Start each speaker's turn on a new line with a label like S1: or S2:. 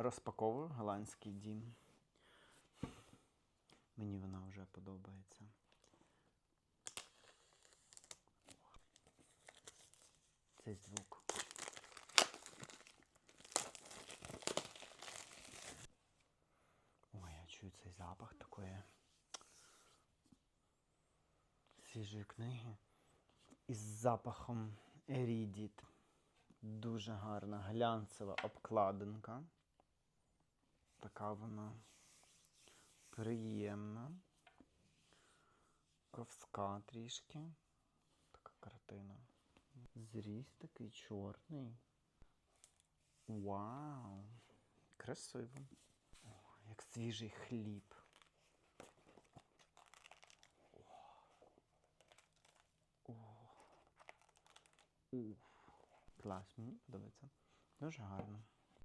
S1: Розпаковую голландський дім. Мені вона вже подобається. Цей звук. Ой, я чую цей запах такої свіжої книги із запахом Ерідіт. Дуже гарна глянцева обкладинка. Така вона приємна. Ковська трішки. Така картина. Зріст такий чорний. Вау! Красиво. О, як свіжий хліб. О. О. Клас, мені подобається. Дуже гарно.